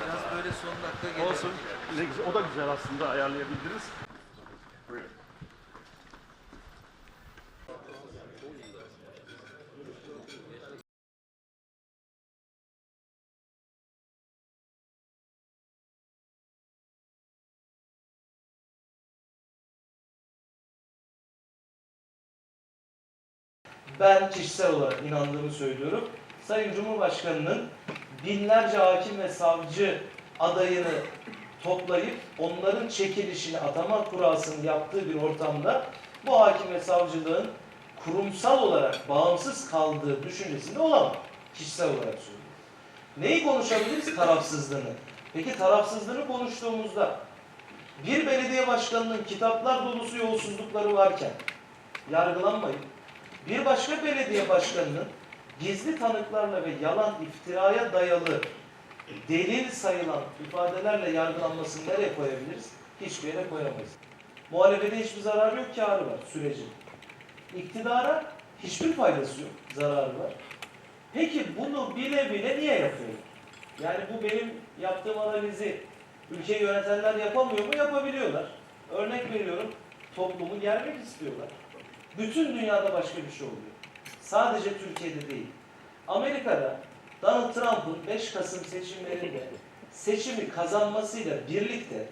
Biraz böyle son dakika gelelim. Olsun. O da güzel aslında ayarlayabildiniz. Ben kişisel olarak inandığımı söylüyorum. Sayın Cumhurbaşkanı'nın binlerce hakim ve savcı adayını toplayıp onların çekilişini atama kurasını yaptığı bir ortamda bu hakim ve savcılığın kurumsal olarak bağımsız kaldığı düşüncesinde olamam. Kişisel olarak söylüyorum. Neyi konuşabiliriz? Tarafsızlığını. Peki tarafsızlığını konuştuğumuzda bir belediye başkanının kitaplar dolusu yolsuzlukları varken yargılanmayıp bir başka belediye başkanının gizli tanıklarla ve yalan iftiraya dayalı delil sayılan ifadelerle yargılanmasını nereye koyabiliriz? Hiçbir yere koyamayız. Muhalefete hiçbir zararı yok, kârı var sürecin. İktidara hiçbir faydası yok, zararı var. Peki bunu bile bile niye yapıyor? Yani bu benim yaptığım analizi ülkeyi yönetenler yapamıyor mu? Yapabiliyorlar. Örnek veriyorum, toplumu germek istiyorlar. Bütün dünyada başka bir şey oluyor. Sadece Türkiye'de değil. Amerika'da Donald Trump'ın 5 Kasım seçimlerinde seçimi kazanmasıyla birlikte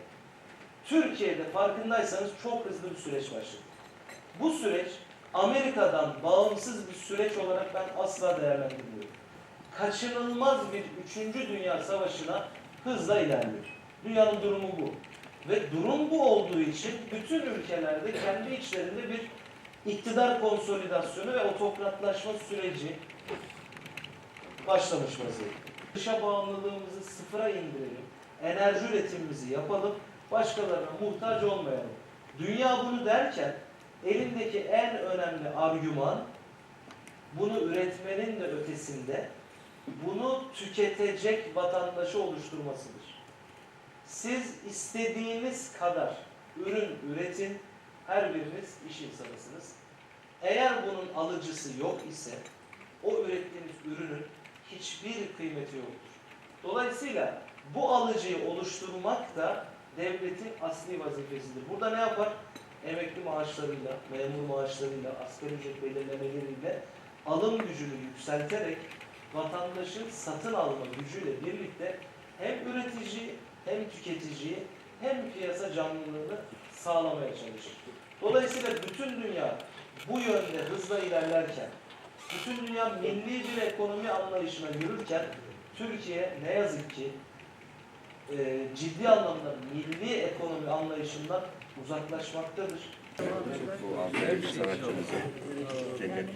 Türkiye'de farkındaysanız çok hızlı bir süreç başladı. Bu süreç Amerika'dan bağımsız bir süreç olarak ben asla değerlendirmiyorum. Kaçınılmaz bir 3. Dünya Savaşı'na hızla ilerliyor. Dünyanın durumu bu. Ve durum bu olduğu için bütün ülkelerde kendi içlerinde bir iktidar konsolidasyonu ve otokratlaşma süreci başlamış vaziyette. Dışa bağımlılığımızı sıfıra indirelim, enerji üretimimizi yapalım, başkalarına muhtaç olmayalım. Dünya bunu derken elindeki en önemli argüman bunu üretmenin de ötesinde bunu tüketecek vatandaşı oluşturmasıdır. Siz istediğiniz kadar ürün üretin, her biriniz iş insanısınız. Eğer bunun alıcısı yok ise o ürettiğiniz ürünün hiçbir kıymeti yoktur. Dolayısıyla bu alıcıyı oluşturmak da devletin asli vazifesidir. Burada ne yapar? Emekli maaşlarıyla, memur maaşlarıyla, asgari ücret belirlemeleriyle alım gücünü yükselterek vatandaşın satın alma gücüyle birlikte hem üretici hem tüketiciyi hem piyasa canlılığını sağlamaya çalışır. Dolayısıyla bütün dünya bu yönde hızla ilerlerken, bütün dünya milli bir ekonomi anlayışına yürürken, Türkiye ne yazık ki e, ciddi anlamda milli ekonomi anlayışından uzaklaşmaktadır. Sanatçımızı cennet.